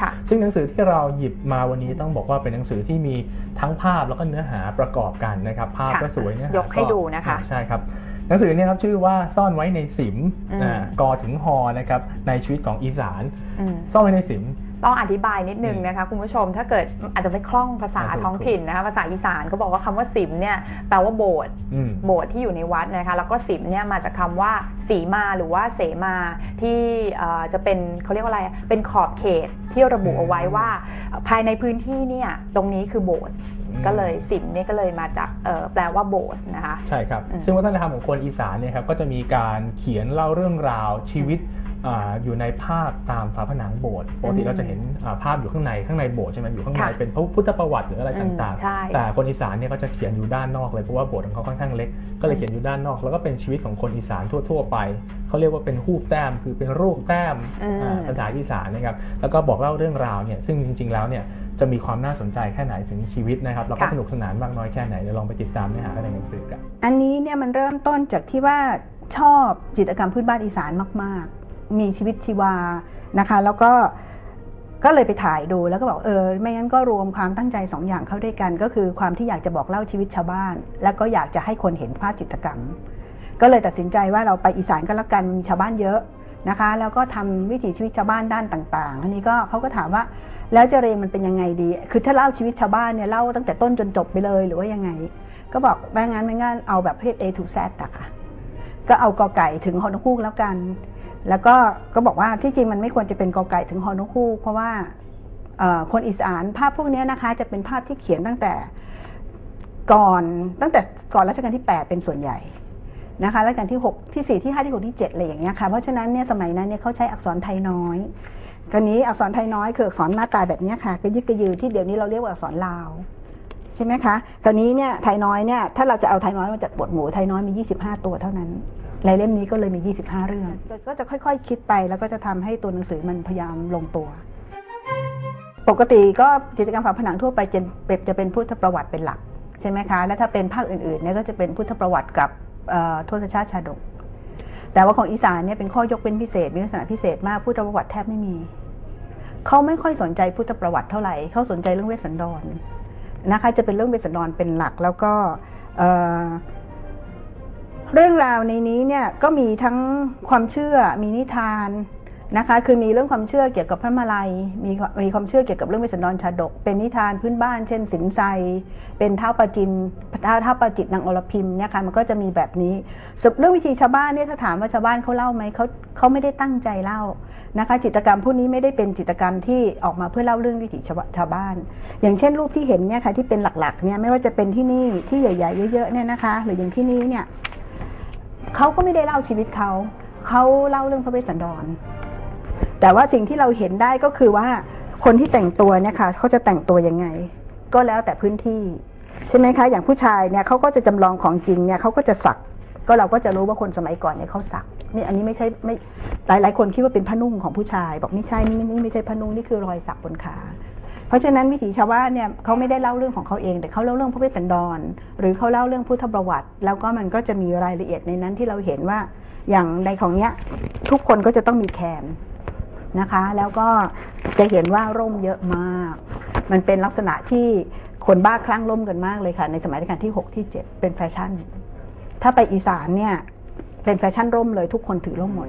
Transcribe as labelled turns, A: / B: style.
A: ค่ะ
B: ซึ่งหนังสือที่เราหยิบมาวันนี้ต้องบอกว่าเป็นหนังสือที่มีทั้งภาพแล้วก็เนื้อหาประกอบกันนะครับ ภาพ
A: ค่ะ
B: ก็สวยเนื้อหาย
A: กให้ดูนะคะ
B: อ่าใช่ครับ หนังสือเนี่ยครับชื่อว่าซ่อนไว้ในสิม
A: อืม
B: อ่ากอถึงฮอนะครับในชีวิตของอีสาน
A: อืม
B: ซ่อนไว้ในสิม
A: ต้องอธิบายนิดนึงนะคะคุณผู้ชมถ้าเกิดอาจจะไม่คล่องภาษา
B: อ่าถูก
A: ท้องถิ่นนะคะภาษาอีสานก็บอกว่าคำว่าสิมเนี่ยแปลว่าโบสถ์
B: อืม
A: โบสถ์ที่อยู่ในวัดนะคะแล้วก็สิมเนี่ยมาจากคำว่าสีมาหรือว่าเสมาที่เอ่อจะเป็นเขาเรียกว่าอะไรเป็นขอบเขตที่ระบุเอาไว้ว่า ภายในพื้นที่เนี่ยตรงนี้คือโบสถ์
B: อืม
A: ก็เลยสิมเนี่ยก็เลยมาจากเอ่อแปลว่าโบสถ์นะคะ
B: ใช่ครับ
A: อืม
B: ซึ่งวัฒนธรรมของคนอีสานเนี่ยครับก็จะมีการเขียนเล่าเรื่องราวชีวิตอาอยู่ในภาพตามฝาผนังโบสถ์ปกติเราจะเห็นอ่าภาพอยู่ข้างในข้างในโบสถ์ใช่ไหมอยู่ข้างใน
A: ค่ะ
B: เป็นพระพุทธประวัติหรืออะไร
A: อืม
B: ต่าง
A: ใช่
B: ๆแต่คนอีสานเนี่ยก็จะเขียนอยู่ด้านนอกเลยเพราะว่าโบสถ์ของเขาค่อนข้างเล็ก ก็เลยเขียนอยู่ด้านนอก แล้วก็เป็นชีวิตของคนอีสานทั่ว ๆ ไปเขาเรียกว่าเป็นรูปแต้มคือเป็นรูปแต้ม
A: อืม
B: อ่าภาษาอีสานนะครับแล้วก็บอกเล่าเรื่องราวเนี่ยซึ่งจริง ๆ แล้วเนี่ยจะมีความน่าสนใจแค่ไหนถึงชีวิตนะครับแล้วก็
A: ค่ะ
B: สนุกสนานมากน้อยแค่ไหนเดี๋ยวลองไปติดตามเนื้อหากันในหนังสือกัน
C: อันนี้เนี่ยมันเริ่มต้นจากที่ว่าชอบจิตรกรรมพื้นบ้านอีสานมาก ๆ มีชีวิตชีวานะคะ แล้วก็ก็เลยไปถ่ายดูแล้วก็บอกเออไม่งั้นก็รวมความตั้งใจสองอย่างเข้าด้วยกัน ก็คือความที่อยากจะบอกเล่าชีวิตชาวบ้าน แล้วก็อยากจะให้คนเห็นภาพจิตกรรม ก็เลยตัดสินใจว่าเราไปอีสานก็แล้วกันมีชาวบ้านเยอะนะคะ แล้วก็ทำวิถีชีวิตชาวบ้านด้านต่างๆอันนี้ก็เขาก็ถามว่าแล้วจะเรียงมันเป็นยังไงดี คือถ้าเล่าชีวิตชาวบ้านเนี่ยเล่าตั้งแต่ต้นจนจบไปเลยหรือว่ายังไง ก็บอกว่งั้นไม่งั้นเอาแบบประเภท A to Z อะค่ะก็เอากอไก่ถึงฮอนกฮูกแล้วกัน แล้วก็ก็บอกว่าที่จริงมันไม่ควรจะเป็นกอไก่ถึงฮอนกฮูกเพราะว่าคนอีสานภาพพวกนี้นะคะจะเป็นภาพที่เขียนตั้งแต่ก่อนตั้งแต่ก่อนรัชกาลที่ 8 เป็นส่วนใหญ่นะคะรัชกาลที่ 6 ที่ 4 ที่ 5 ที่ 6 ที่ 7 อะไรอย่างเงี้ยค่ะเพราะฉะนั้นเนี่ยสมัยนั้นเนี่ยเขาใช้อักษรไทยน้อยกรนี้อักษรไทยน้อยคืออักษรหน้าตาแบบเนี้ยค่ะกระยึกกระยือที่เดี๋ยวนี้เราเรียกว่าอักษรลาวใช่ไหมคะคราวนี้เนี่ยไทยน้อยเนี่ยถ้าเราจะเอาไทยน้อยมาจัดบทหมู่ไทยน้อยมี 25 ตัวเท่านั้น ลายเล่มนี้ก็เลยมี 25 เรื่อง ก็จะค่อยๆคิดไปแล้วก็จะทำให้ตัวหนังสือมันพยายามลงตัว ปกติก็กิจกรรมฝาผนังทั่วไปจะเป็นจะเป็นพุทธประวัติเป็นหลักใช่ไหมคะ และถ้าเป็นภาคอื่นๆเนี่ยก็จะเป็นพุทธประวัติกับทศชาติชาดก แต่ว่าของอีสานเนี่ยเป็นข้อยกเว้นพิเศษ มีลักษณะพิเศษมากพุทธประวัติแทบไม่มี เขาไม่ค่อยสนใจพุทธประวัติเท่าไหร่ เขาสนใจเรื่องเวสสันดรนะคะ จะเป็นเรื่องเวสสันดรเป็นหลักแล้วก็ เรื่องราวในนี้เนี่ยก็มีทั้งความเชื่อมีนิทานนะคะคือมีเรื่องความเชื่อเกี่ยวกับพระมาลัย มีมีความเชื่อเกี่ยวกับเรื่องเวสสันดรชาดก เป็นนิทานพื้นบ้านเช่น สินไซเป็นเท้าปาจินเท้าเท้าปาจิตนางอรพิมเนี่ยค่ะมันก็จะมีแบบนี้เรื่องวิธีชาวบ้านเนี่ยถ้าถามว่าชาวบ้านเขาเล่าไหมเขาเขาไม่ได้ตั้งใจเล่านะคะ จิตกรรมพวกนี้ไม่ได้เป็นจิตกรรมที่ออกมาเพื่อเล่าเรื่องวิถีชาวชาวบ้าน อย่างเช่นรูปที่เห็นเนี่ยค่ะที่เป็นหลักๆเนี่ยไม่ว่าจะเป็นที่นี่ที่ใหญ่ ๆ เยอะๆเนี่ยนะคะ หรืออย่างที่นี้เนี่ย เขาก็ไม่ได้เล่าชีวิตเขาเขาเล่าเรื่องพระเวสสันดร แต่ว่าสิ่งที่เราเห็นได้ก็คือว่าคนที่แต่งตัวเนี่ยค่ะเขาจะแต่งตัวยังไง ก็แล้วแต่พื้นที่ใช่ไหมคะ อย่างผู้ชายเนี่ยเขาก็จะจำลองของจริงเนี่ยเขาก็จะสัก ก็เราก็จะรู้ว่าคนสมัยก่อนเนี่ยเขาสักนี่อันนี้ไม่ใช่ไม่หลายหลายคนคิดว่าเป็นผ้านุ่งของผู้ชาย บอกไม่ใช่นี่ไม่ใช่ผ้านุ่งนี่คือรอยสักบนขา เพราะฉะนั้นวิถีชาวบ้านเนี่ยเขาไม่ได้เล่าเรื่องของเขาเอง แต่เขาเล่าเรื่องพระเวสสันดร หรือเขาเล่าเรื่องพุทธประวัติ แล้วก็มันก็จะมีรายละเอียดในนั้นที่เราเห็นว่าอย่างในของเนี้ยทุกคนก็จะต้องมีแคนนะคะ แล้วก็จะเห็นว่าร่มเยอะมาก มันเป็นลักษณะที่คนบ้าคลั่งร่มกันมากเลยค่ะ ในสมัยรัชกาลที่ 6 ที่ 7 เป็นแฟชั่น ถ้าไปอีสานเนี่ยเป็นแฟชั่นร่มเลยทุกคนถือร่มหมด